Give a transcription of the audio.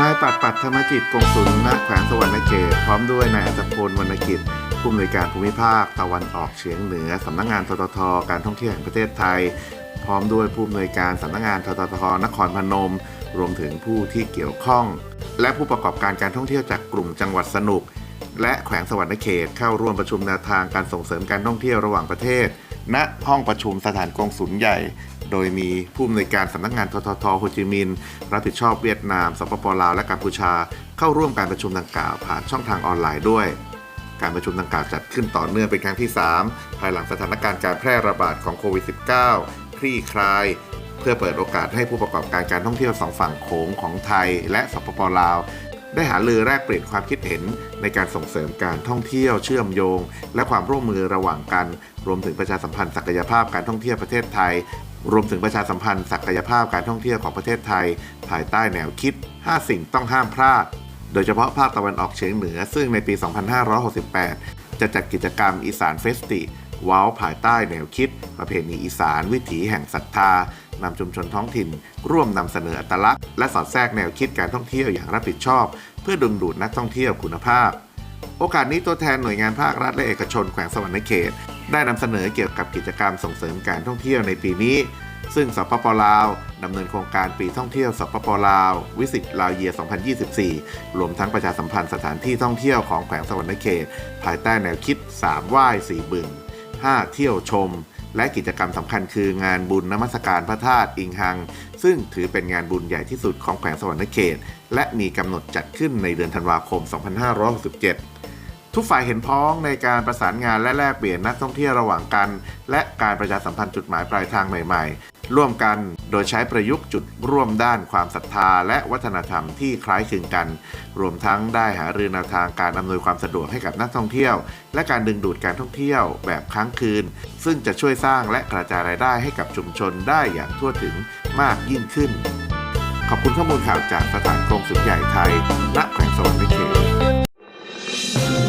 นายปัดปัดธรรมกิจกงสุลณแขวงสวรรณเขตพร้อมด้วยนายอัตพลวรรณกิจ ผู้อำนวยการภูมิภาคตะวันออกเฉียงเหนือสำนักงานทททการท่องเที่ยวแห่งประเทศไทย พร้อมด้วยผู้อำนวยการสำนักงานทททนครพนม รวมถึงผู้ที่เกี่ยวข้อง และผู้ประกอบการการท่องเที่ยวจากกลุ่มจังหวัดสนุก และแขวงสวรรณเขตเข้าร่วมประชุมแนวทางการส่งเสริมการท่องเที่ยวระหว่างประเทศ ณห้องประชุมสถานกงสุลใหญ่ โดยมีผู้อำนวยการสำนักงานทททโฮจิมินห์รับผิดชอบเวียดนาม สปปลาวและกัมพูชา เข้าร่วมการประชุมดังกล่าวผ่านช่องทางออนไลน์ด้วย การประชุมดังกล่าวจัดขึ้นต่อเนื่องเป็นครั้งที่ 3 ภายหลังสถานการณ์การแพร่ระบาดของโควิด -19 คลี่คลายเพื่อเปิดโอกาสให้ผู้ประกอบการการท่องเที่ยวสองฝั่งโขงของไทย และสปปลาว ได้หารือแลกเปลี่ยนความคิดเห็นในการส่งเสริมการท่องเที่ยวเชื่อมโยง และความร่วมมือระหว่างกัน รวมถึงประชาสัมพันธ์ศักยภาพการท่องเที่ยวประเทศไทย รวมถึงประชาสัมพันธ์ศักยภาพการท่องเที่ยวของประเทศไทย ภายใต้แนวคิด 5 สิ่งต้องห้ามพลาด โดยเฉพาะภาคตะวันออกเฉียงเหนือ ซึ่งในปี 2568 จะจัดกิจกรรมอีสานเฟสติ ว้าวภายใต้แนวคิด ประเพณีอีสาน วิถีแห่งศรัทธานำชุมชนท้องถิ่น ร่วมนำเสนออัตลักษณ์และสอดแทรกแนวคิดการท่องเที่ยวอย่างรับผิดชอบ เพื่อดึงดูดนักท่องเที่ยวคุณภาพ โอกาสนี้ตัวแทนหน่วยงานภาครัฐและเอกชนแขวงสวรรณเขต ได้นำเสนอเกี่ยวกับกิจกรรมส่งเสริมการท่องเที่ยวในปีนี้ ซึ่งสปปลาวดำเนินโครงการปีท่องเที่ยวสปปลาว วิสิตลาวเยีย 2024 รวมทั้งประชาสัมพันธ์สถานที่ท่องเที่ยวของแขวงสวรรณเขต ภายใต้แนวคิด3ไหว้4บึง 5 เที่ยวชม และกิจกรรมสำคัญคืองานบุญนมัสการพระธาตุอิงหัง ซึ่งถือเป็นงานบุญใหญ่ที่สุดของแขวงสวรรค์เขต และมีกำหนดจัดขึ้นในเดือนธันวาคม 2567ทุกฝ่ายเห็นพ้องในการประสานงานและแลกเปลี่ยนนักท่องเที่ยวระหว่างกัน และการประชาสัมพันธ์จุดหมายปลายทางใหม่ๆ ร่วมกันโดยใช้ประยุกต์จุดร่วมด้านความศรัทธา และวัฒนธรรมที่คล้ายคลึงกัน รวมทั้งได้หารือแนวทางการอำนวยความสะดวกให้กับนักท่องเที่ยว และการดึงดูดการท่องเที่ยวแบบค้างคืน ซึ่งจะช่วยสร้างและกระจายรายได้ให้กับชุมชนได้อย่างทั่วถึงมากยิ่งขึ้น ขอบคุณข้อมูลข่าวจากสถานกงสุลใหญ่ไทยณแขวงสวรรณเขต